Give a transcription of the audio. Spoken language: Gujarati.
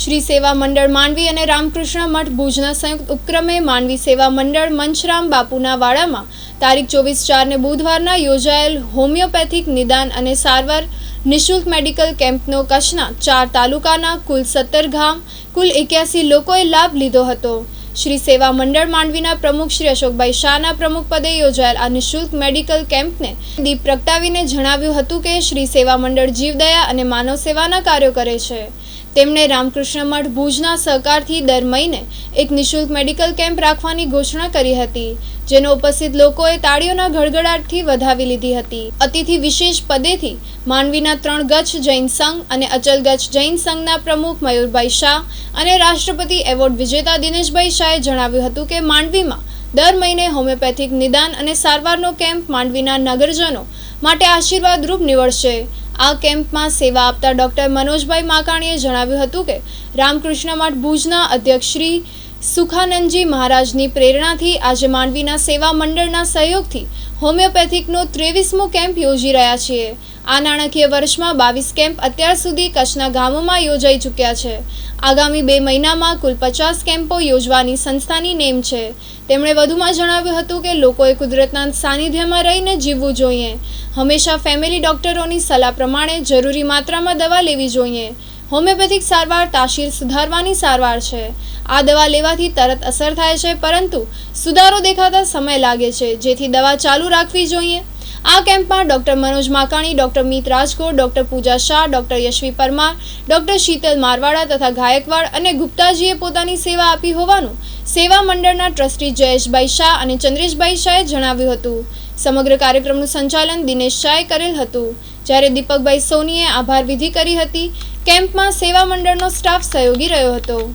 શ્રી સેવા મંડળ માંડવી અને રામકૃષ્ણ મઠ ભુજના સંયુક્ત ઉપક્રમે માંડવી સેવા મંડળ મંચરામ બાપુના વાડામાં તારીખ ચોવીસ ચારને બુધવારના યોજાયેલ હોમિયોપેથિક નિદાન અને સારવાર નિઃશુલ્ક મેડિકલ કેમ્પનો કચ્છના ચાર તાલુકાના કુલ સત્તર ગામ, કુલ એક્યાસી લોકોએ લાભ લીધો હતો. શ્રી સેવા મંડળ માંડવીના પ્રમુખ શ્રી અશોકભાઈ શાહના પ્રમુખ પદે યોજાયેલ આ નિઃશુલ્ક મેડિકલ કેમ્પને દીપ પ્રગટાવીને જણાવ્યું હતું કે શ્રી સેવા મંડળ જીવદયા અને માનવ સેવાના કાર્યો કરે છે. તેમણે રામકૃષ્ણ મઠ ભુજના સહકારથી દર મહિને એક નિઃશુલ્ક મેડિકલ કેમ્પ રાખવાની ઘોષણા કરી હતી, જેનો ઉપસ્થિત લોકોએ તાળીઓના ગડગડાટથી વધાવી લીધી હતી. અતિથિ વિશેષ પદેથી માંડવીના ત્રણ ગચ્છ જૈન સંઘ અને અચલ ગચ્છ જૈન સંઘના પ્રમુખ મયુરભાઈ શાહ અને રાષ્ટ્રપતિ એવોર્ડ વિજેતા દિનેશભાઈ શાહે જણાવ્યું હતું કે માંડવીમાં દર મહિને હોમિયોપેથિક નિદાન અને સારવારનો કેમ્પ માંડવીના નગરજનો માટે આશીર્વાદરૂપ નીવડશે. આ કેમ્પમાં સેવા આપતા ડોક્ટર મનોજભાઈ માકાણીએ જણાવ્યું હતું કે, રામકૃષ્ણ મઠ ભુજના અધ્યક્ષ શ્રી સુખાનંદજી મહારાજની પ્રેરણાથી આજે માંડવીના સેવા મંડળના સહયોગથી હોમિયોપેથિકનો ત્રેવીસમો કેમ્પ યોજી રહ્યા છીએ. આ નાણાકીય વર્ષમાં બાવીસ કેમ્પ અત્યાર સુધી કચ્છના ગામોમાં યોજાઈ ચૂક્યા છે. આગામી બે મહિનામાં કુલ પચાસ કેમ્પો યોજવાની સંસ્થાની નેમ છે. તેમણે વધુમાં જણાવ્યું હતું કે લોકોએ કુદરતના સાનિધ્યમાં રહીને જીવવું જોઈએ. હંમેશા ફેમિલી ડોક્ટરોની સલાહ પ્રમાણે જરૂરી માત્રામાં દવા લેવી જોઈએ. હોમિયોપેથિક સારવાર, તાસીર સુધારવાની સારવાર છે. આ દવા લેવાથી તરત અસર થાય છે, પરંતુ સુધારો દેખાતા સમય લાગે છે, જેથી દવા ચાલુ રાખવી જોઈએ. આ કેમ્પમાં doctor Manoj Makani, doctor Mit Rajkot doctor Pooja Shah, doctor Yashvi Parmar, doctor Sheetal Marvada તથા ગાયકવાડ અને ગુપ્તાજીએ પોતાની સેવા આપી હોવાનું સેવા મંડળના ટ્રસ્ટી જયેશભાઈ શાહ અને ચંદ્રેશભાઈ શાહે જણાવ્યું હતું. સમગ્ર કાર્યક્રમનું સંચાલન દિનેશ શાહે કરેલ હતું. જ્યારે દીપકભાઈ સોનીએ આભાર વિધિ કરી હતી, કેમ્પમાં સેવા મંડળનો સ્ટાફ સહયોગી રહ્યો હતો.